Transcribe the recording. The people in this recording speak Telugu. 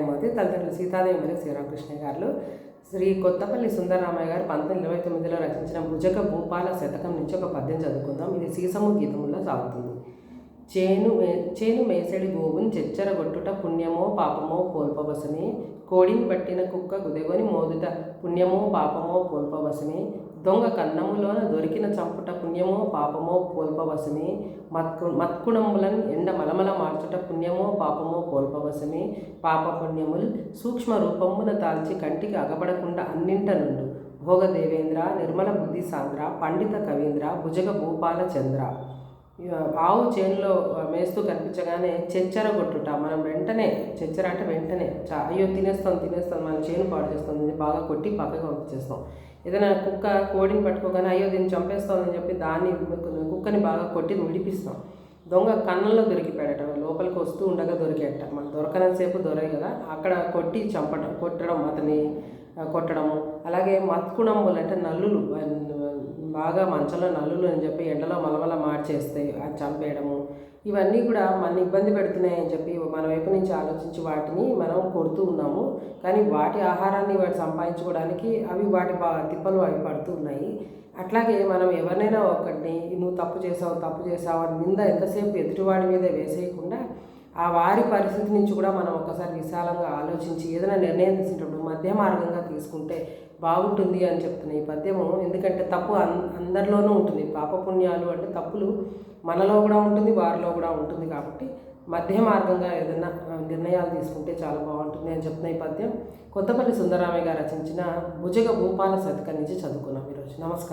న్యాయమూర్తి తల్లిదండ్రులు సీతాదేవి మరియు శ్రీరామకృష్ణ గారు శ్రీ కొత్తపల్లి సుందరరామయ్య గారు పంతొమ్మిది ఇరవై తొమ్మిదిలో రచించిన భుజక భూపాల శతకం నుంచి ఒక పద్యం చదువుకుందాం. ఇది సీసము గీతములో సాగుతుంది. చేను మే చేను మేసడి గోవుని చెచ్చరగొట్టుట పుణ్యమో పాపమో కోల్పవసమే కోడిని పట్టిన కుక్క గుదగొని మోదుట పుణ్యమో పాపమో కోల్పవసమే దొంగ కన్నములోన దొరికిన చంపుట పుణ్యమో పాపమో పోల్పవసమే మత్కు మత్కుణములను ఎండ మలమల మార్చుట పుణ్యమో పాపమో పోల్పవసమే పాప పుణ్యముల్ సూక్ష్మ రూపమున దాల్చి కంటికి అగబడకుండా అన్నింట నుండు భోగదేవేంద్ర నిర్మల బుద్ధి సాంద్ర పండిత కవీంద్ర భుజగ భూపాల చంద్ర. ఆవు చేనులో మేస్తూ కనిపించగానే చెచ్చర కొట్టుట. మనం వెంటనే చెచ్చర అంటే వెంటనే చా అయ్యో తినేస్తాం తినేస్తాం మన చేను పాడు చేస్తుంది బాగా కొట్టి పక్కకు పంపించేస్తాం. ఏదైనా కుక్క కోడిని పట్టుకోగానే అయ్యో దీన్ని చంపేస్తామని చెప్పి దాన్ని కుక్కని బాగా కొట్టి విడిపిస్తాం. దొంగ కన్నంలో దొరికిపోయాడట లోపలికి వస్తూ ఉండగా దొరికేట మన దొరకనంతసేపు దొరకదు కదా అక్కడ కొట్టి చంపడం కొట్టడం అతని కొట్టడము. అలాగే మత్కుణములు అంటే నల్లులు బాగా మంచంలో నల్లులు అని చెప్పి ఎండలో మలమల మార్చేస్తే అది చంపేయడము. ఇవన్నీ కూడా మన ఇబ్బంది పెడుతున్నాయని చెప్పి మన వైపు నుంచి ఆలోచించి వాటిని మనం కొడుతూ ఉన్నాము. కానీ వాటి ఆహారాన్ని వాటి సంపాదించుకోవడానికి అవి వాటి బా తిప్పలు అవి పడుతూ ఉన్నాయి. అట్లాగే మనం ఎవరినైనా ఒకటిని నువ్వు తప్పు చేసావు తప్పు చేసావు అని నింద ఎంతసేపు ఎదుటివాడి మీద వేసేయకుండా ఆ వారి పరిస్థితి నుంచి కూడా మనం ఒకసారి విశాలంగా ఆలోచించి ఏదైనా నిర్ణయం తీసుకున్నప్పుడు మధ్య మార్గంగా తీసుకుంటే బాగుంటుంది అని చెప్తున్న ఈ పద్యము. ఎందుకంటే తప్పు అన్ అందరిలోనూ ఉంటుంది. పాపపుణ్యాలు అంటే తప్పులు మనలో కూడా ఉంటుంది వారిలో కూడా ఉంటుంది కాబట్టి మధ్య మార్గంగా ఏదైనా నిర్ణయాలు తీసుకుంటే చాలా బాగుంటుంది అని చెప్తున్న ఈ పద్యం. కొత్తపల్లి సుందరరామయ్య గారు రచించిన భుజగ భూపాల శతకం నుంచి చదువుకున్నాం ఈరోజు. నమస్కారం.